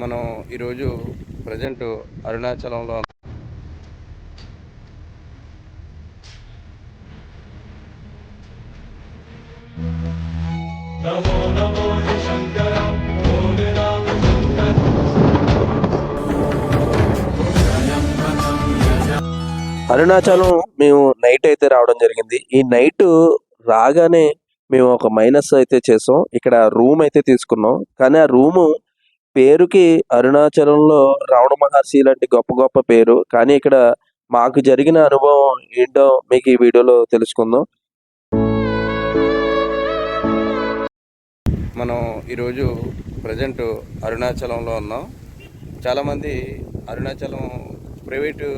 మనం ఈరోజు ప్రజెంట్ అరుణాచలంలో అరుణాచలం మేము నైట్ అయితే రావడం జరిగింది. ఈ నైట్ రాగానే మేము ఒక మైనస్ అయితే చేసాం. ఇక్కడ రూమ్ అయితే తీసుకున్నాం. కానీ ఆ రూము పేరుకి అరుణాచలంలో రావణ మహర్షి లాంటి గొప్ప గొప్ప పేరు. కానీ ఇక్కడ మాకు జరిగిన అనుభవం ఏంటో మీకు ఈ వీడియోలో తెలుసుకుందాం. మనం ఈరోజు ప్రజెంట్ అరుణాచలంలో ఉన్నాం. చాలామంది అరుణాచలం ప్రైవేటు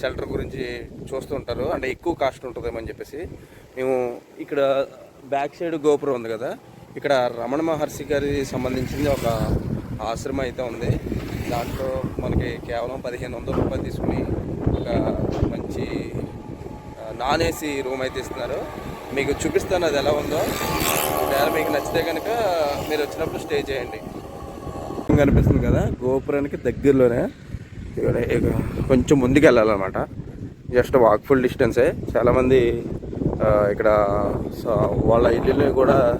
షెల్టర్ గురించి చూస్తూ ఉంటారు. అంటే ఎక్కువ కాస్ట్ ఉంటుందేమని చెప్పేసి. మేము ఇక్కడ బ్యాక్ సైడ్ గోపురం ఉంది కదా. ఇక్కడ రమణ మహర్షి గారి సంబంధించింది ఒక ఆశ్రమం అయితే ఉంది. దాంట్లో మనకి కేవలం పదిహేను వందల రూపాయలు తీసుకుని ఒక మంచి నాన్ ఏసీ రూమ్ అయితే ఇస్తున్నారు. మీకు చూపిస్తాను అది ఎలా ఉందో. ఒకవేళ మీకు నచ్చితే కనుక మీరు వచ్చినప్పుడు స్టే చేయండి. కనిపిస్తుంది కదా? గోపురానికి దగ్గరలోనే ఇక్కడ ఇక కొంచెం ముందుకు వెళ్ళాలన్నమాట జస్ట్ వాక్ఫుల్ డిస్టెన్సే. చాలామంది ఇక్కడ స- వాళ్ళ ఇల్లుని కూడా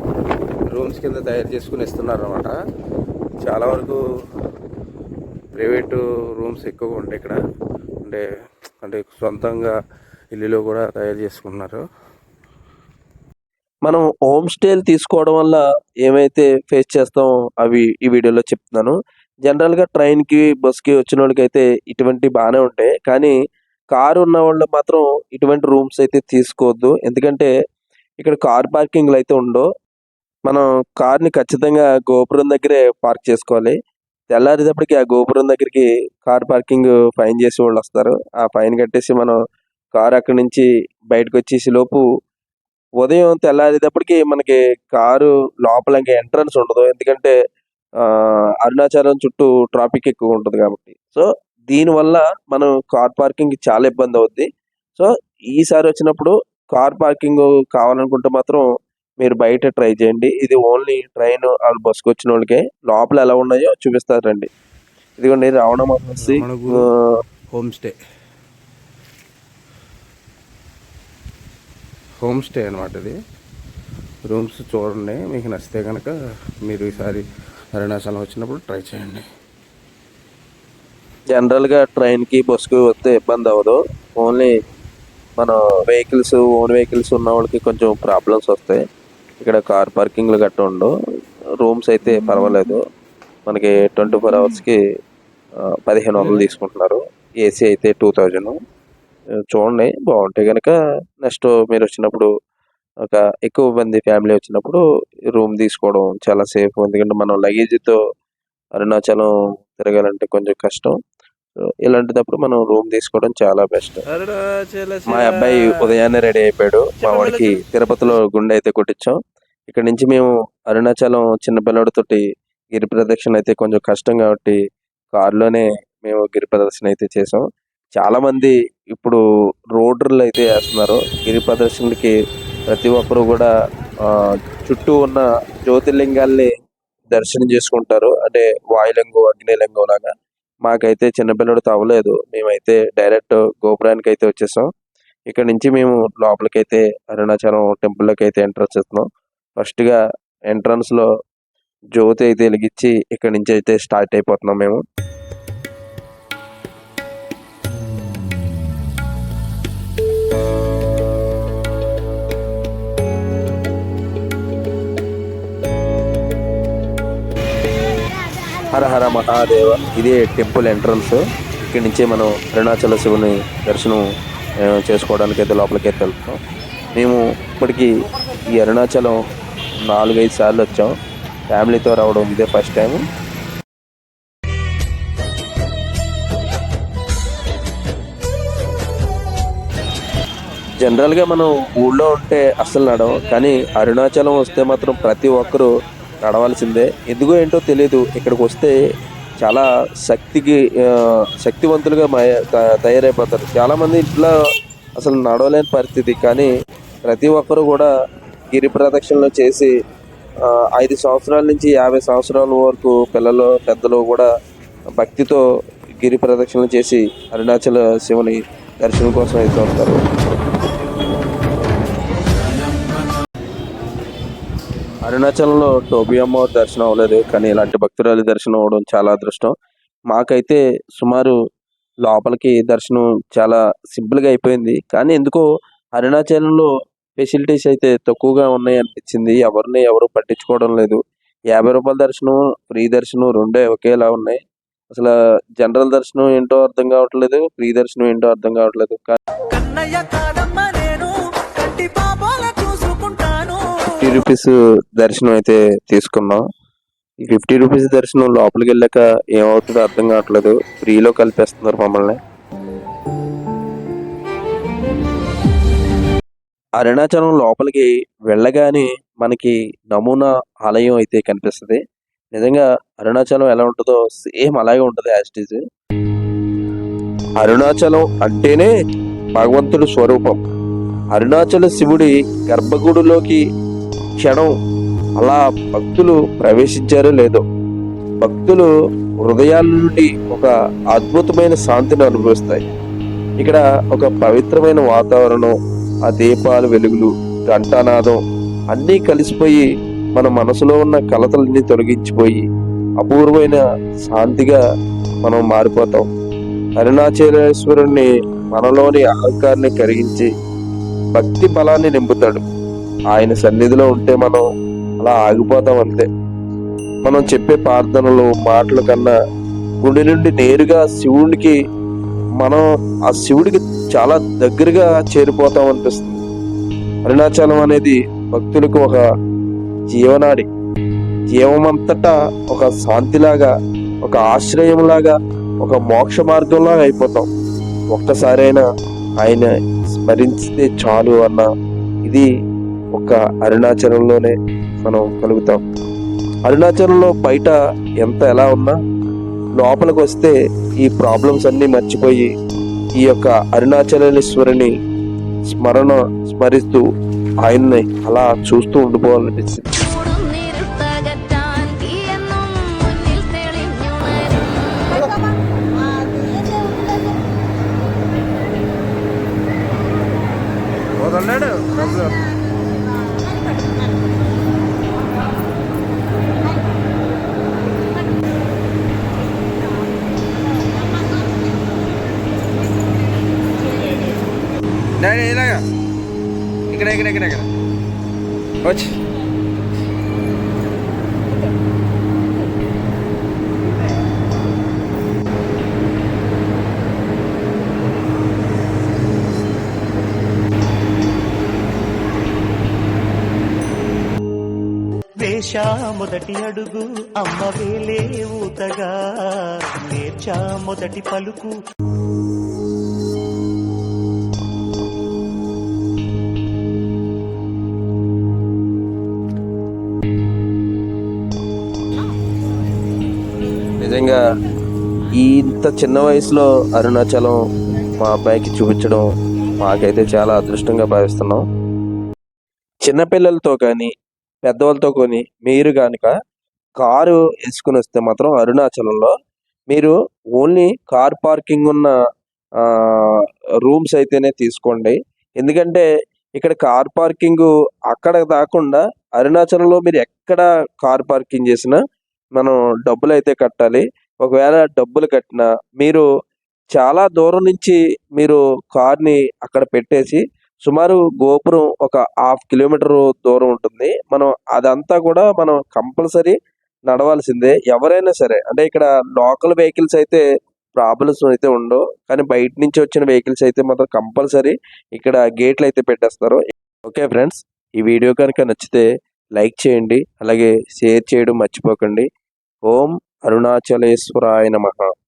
రూమ్స్ కింద తయారు చేసుకుని ఇస్తున్నారు అనమాట చాలా వరకు ప్రైవేటు రూమ్స్ ఎక్కువగా ఉంటాయి ఇక్కడ. అంటే అంటే సొంతంగా ఇల్లులో కూడా తయారు చేసుకుంటున్నారు. మనం హోమ్ స్టేలు తీసుకోవడం వల్ల ఏమైతే ఫేస్ చేస్తామో అవి ఈ వీడియోలో చెప్తున్నాను. జనరల్గా ట్రైన్కి కి వచ్చిన వాళ్ళకి అయితే ఇటువంటి బాగానే ఉంటాయి. కానీ కారు ఉన్న వాళ్ళు మాత్రం ఇటువంటి రూమ్స్ అయితే తీసుకోవద్దు. ఎందుకంటే ఇక్కడ కార్ పార్కింగ్లు అయితే ఉండవు. మనం కార్ని ఖచ్చితంగా గోపురం దగ్గరే పార్క్ చేసుకోవాలి. తెల్లారేటప్పటికి ఆ గోపురం దగ్గరికి కార్ పార్కింగ్ ఫైన్ చేసి వాళ్ళు వస్తారు. ఆ ఫైన్ కట్టేసి మనం కార్ అక్కడి నుంచి బయటకు వచ్చేసి లోపు ఉదయం తెల్లారేటప్పటికి మనకి కారు లోపల ఇంకా ఎంట్రన్స్ ఉండదు. ఎందుకంటే ఆ, అరుణాచలం చుట్టూ ట్రాఫిక్ ఎక్కువ ఉంటుంది కాబట్టి. సో దీనివల్ల మనం కార్ పార్కింగ్ చాలా ఇబ్బంది అవుద్ది. సో ఈసారి వచ్చినప్పుడు కార్ పార్కింగ్ కావాలనుకుంటే మాత్రం మీరు బయట ట్రై చేయండి. ఇది ఓన్లీ ట్రైన్ వాళ్ళ బస్కి వచ్చిన వాళ్ళకే. లోపల ఎలా ఉన్నాయో చూపిస్తారండి ఇదిగోండి Ravana Maharshi home stay. Home stay అనమాట ఇది. రూమ్స్ చూడండి మీకు నచ్చితే కనుక మీరు ఈసారి అరుణాచలం వచ్చినప్పుడు ట్రై చేయండి. జనరల్గా ట్రైన్కి బస్కి వస్తే ఇబ్బంది అవ్వదు. ఓన్లీ మన వెహికల్స్ ఓన్ వెహికల్స్ ఉన్న వాళ్ళకి కొంచెం ప్రాబ్లమ్స్ వస్తాయి. ఇక్కడ కార్ పార్కింగ్లు గట్ట ఉండవు. రూమ్స్ అయితే పర్వాలేదు. మనకి ట్వంటీ ఫోర్ అవర్స్కి పదిహేను వందలు తీసుకుంటున్నారు. ఏసీ అయితే టూ థౌజండ్. చూడండి బాగుంటాయి కనుక నెక్స్ట్ మీరు వచ్చినప్పుడు ఒక ఎక్కువ మంది ఫ్యామిలీ వచ్చినప్పుడు రూమ్ తీసుకోవడం చాలా సేఫ్. ఎందుకంటే మనం లగేజ్తో అరుణాచలం తిరగాలంటే కొంచెం కష్టం. ఇలాంటిదప్పుడు మనం రూమ్ తీసుకోవడం చాలా బెస్ట్. మా అబ్బాయి ఉదయాన్నే రెడీ అయిపోయాడు. మా వాడికి తిరుపతిలో గుండె అయితే కొట్టించాం. ఇక్కడ నుంచి మేము అరుణాచలం చిన్నపిల్లడితోటి గిరి ప్రదక్షిణ అయితే కొంచెం కష్టం కాబట్టి కారులోనే మేము గిరి ప్రదర్శన అయితే చేసాం. చాలామంది ఇప్పుడు రోడ్లు అయితే వేస్తున్నారు. గిరి ప్రదర్శనకి ప్రతి ఒక్కరు కూడా చుట్టూ ఉన్న జ్యోతిర్లింగాల్ని దర్శనం చేసుకుంటారు. అంటే వాయులింగం అగ్నిలింగం లాగా. మాకైతే చిన్నపిల్లడు తవ్వలేదు. మేమైతే డైరెక్ట్ గోపురానికి అయితే వచ్చేసాం. ఇక్కడ నుంచి మేము లోపలికి అయితే అరుణాచలం టెంపుల్లోకి అయితే ఎంటర్ వచ్చేస్తున్నాం ఫస్ట్గా ఎంట్రన్స్లో ఎంట్రన్స్లో జ్యోతి అయితే వెలిగించి ఇక్కడి నుంచి అయితే స్టార్ట్ అయిపోతున్నాం మేము. హర హర మహాదేవ. ఇదే టెంపుల్ ఎంట్రన్స్. ఇక్కడి నుంచి మనం అరుణాచల శివుని దర్శనం చేసుకోవడానికి అయితే లోపలికి అయితే వెళ్తున్నాం. మేము ఇప్పటికీ ఈ అరుణాచలం నాలుగైదు సార్లు వచ్చాం. ఫ్యామిలీతో రావడం ఇదే ఫస్ట్ టైం జనరల్గా మనం ఊళ్ళో ఉంటే అస్సలు నడవం. కానీ అరుణాచలం వస్తే మాత్రం ప్రతి ఒక్కరూ నడవాల్సిందే. ఎందుకో ఏంటో తెలియదు ఇక్కడికి వస్తే చాలా శక్తికి శక్తివంతులుగా మయ త- తయారైపోతారు. చాలామంది ఇంట్లో అసలు నడవలేని పరిస్థితి. కానీ ప్రతి ఒక్కరు కూడా గిరి ప్రదక్షిణలు చేసి ఐదు సంవత్సరాల నుంచి యాభై సంవత్సరాల వరకు పిల్లలు పెద్దలు కూడా భక్తితో గిరి ప్రదక్షిణలు చేసి అరుణాచల శివుని దర్శనం కోసం అయితే ఉంటారు అరుణాచలంలో టోబీ అమ్మవారి దర్శనం అవ్వలేదు కానీ ఇలాంటి భక్తురాలి దర్శనం అవ్వడం చాలా అదృష్టం. మాకైతే సుమారు లోపలికి దర్శనం చాలా సింపుల్గా అయిపోయింది. కానీ ఎందుకో అరుణాచలంలో ఫెసిలిటీస్ అయితే తక్కువగా ఉన్నాయి అనిపించింది. ఎవరిని ఎవరు పట్టించుకోవడం లేదు. యాభై రూపాయల దర్శనం ఫ్రీ దర్శనం రెండే ఒకేలా ఉన్నాయి. అసలు జనరల్ దర్శనం ఏంటో అర్థం కావట్లేదు ఫ్రీ దర్శనం ఏంటో అర్థం కావట్లేదు. ఫిఫ్టీ రూపీస్ దర్శనం అయితే తీసుకున్నాం. ఈ ఫిఫ్టీ రూపీస్ దర్శనం లోపలికి వెళ్ళాక ఏమవుతుందో అర్థం కావట్లేదు. ఫ్రీలో కలిపేస్తున్నారు మమ్మల్ని. అరుణాచలం లోపలికి వెళ్ళగానే మనకి నమూనా ఆలయం అయితే కనిపిస్తుంది. నిజంగా అరుణాచలం ఎలా ఉంటుందో సేమ్ అలాగే ఉంటుంది యాజ్ అరుణాచలం అంటేనే భగవంతుడి స్వరూపం. అరుణాచల శివుడి గర్భగుడిలోకి క్షణం అలా భక్తులు ప్రవేశించారో లేదో భక్తులు హృదయాల నుండి ఒక అద్భుతమైన శాంతిని అనుభవిస్తాయి. ఇక్కడ ఒక పవిత్రమైన వాతావరణం ఆ దీపాలు వెలుగులు ఘంటానాదం అన్నీ కలిసిపోయి మన మనసులో ఉన్న కలతలన్నీ తొలగించిపోయి అపూర్వమైన శాంతిగా మనం మారిపోతాం. అరుణాచలేశ్వరుణ్ణి మనలోని అహంకారాన్ని కరిగించి భక్తి బలాన్ని నింపుతాడు. ఆయన సన్నిధిలో ఉంటే మనం అలా ఆగిపోతాం అంతే. మనం చెప్పే ప్రార్థనలు మాటల కన్నా గుండె నుండి నేరుగా శివుడికి మనం ఆ శివుడికి చాలా దగ్గరగా చేరిపోతాం అనిపిస్తుంది. అరుణాచలం అనేది భక్తులకు ఒక జీవనాడి. జీవమంతటా ఒక శాంతిలాగా ఒక ఆశ్రయంలాగా ఒక మోక్ష మార్గంలాగా అయిపోతాం. ఒక్కసారైనా ఆయన స్మరించితే చాలు అన్న ఇది ఒక అరుణాచలంలోనే మనం కలుగుతాం. అరుణాచలంలో బయట ఎంత ఎలా ఉన్నా లోపలికి వస్తే ఈ ప్రాబ్లమ్స్ అన్నీ మర్చిపోయి ఈ యొక్క అరుణాచలేశ్వరిని స్మరణ స్మరిస్తూ ఆయన్ని అలా చూస్తూ ఉండిపోవాలనిపించింది డాడీ ఇలాగా ఇక్కడ ఇక్కడ ఇక్కడ ఇక్కడ వచ్చి వేషా మొదటి అడుగు అమ్మ వేలే ఊతగా. నేర్చా మొదటి పలుకు నిజంగా ఇంత చిన్న వయసులో అరుణాచలం మా అబ్బాయికి చూపించడం మాకైతే చాలా అదృష్టంగా భావిస్తున్నాం. చిన్నపిల్లలతో కానీ పెద్దవాళ్ళతో కొని మీరు కనుక కారు వేసుకుని వస్తే మాత్రం అరుణాచలంలో మీరు ఓన్లీ కార్ పార్కింగ్ ఉన్న రూమ్స్ అయితేనే తీసుకోండి. ఎందుకంటే ఇక్కడ కార్ పార్కింగ్ అక్కడ కాకుండా అరుణాచలంలో మీరు ఎక్కడ కార్ పార్కింగ్ చేసినా మనం డబ్బులు అయితే కట్టాలి. ఒకవేళ డబ్బులు కట్టినా మీరు చాలా దూరం నుంచి మీరు కార్ని అక్కడ పెట్టేసి సుమారు గోపురం ఒక హాఫ్ కిలోమీటర్ దూరం ఉంటుంది. మనం అదంతా కూడా మనం కంపల్సరీ నడవాల్సిందే. ఎవరైనా సరే అంటే ఇక్కడ లోకల్ వెహికల్స్ అయితే ప్రాబ్లమ్స్ అయితే ఉండవు. కానీ బయట నుంచి వచ్చిన వెహికల్స్ అయితే మాత్రం కంపల్సరీ ఇక్కడ గేట్లు అయితే పెట్టేస్తారు. ఓకే ఫ్రెండ్స్ ఈ వీడియో కనుక నచ్చితే లైక్ చేయండి. అలాగే షేర్ చేయడం మర్చిపోకండి. ఓం అరుణాచలేశ్వరాయ నమః.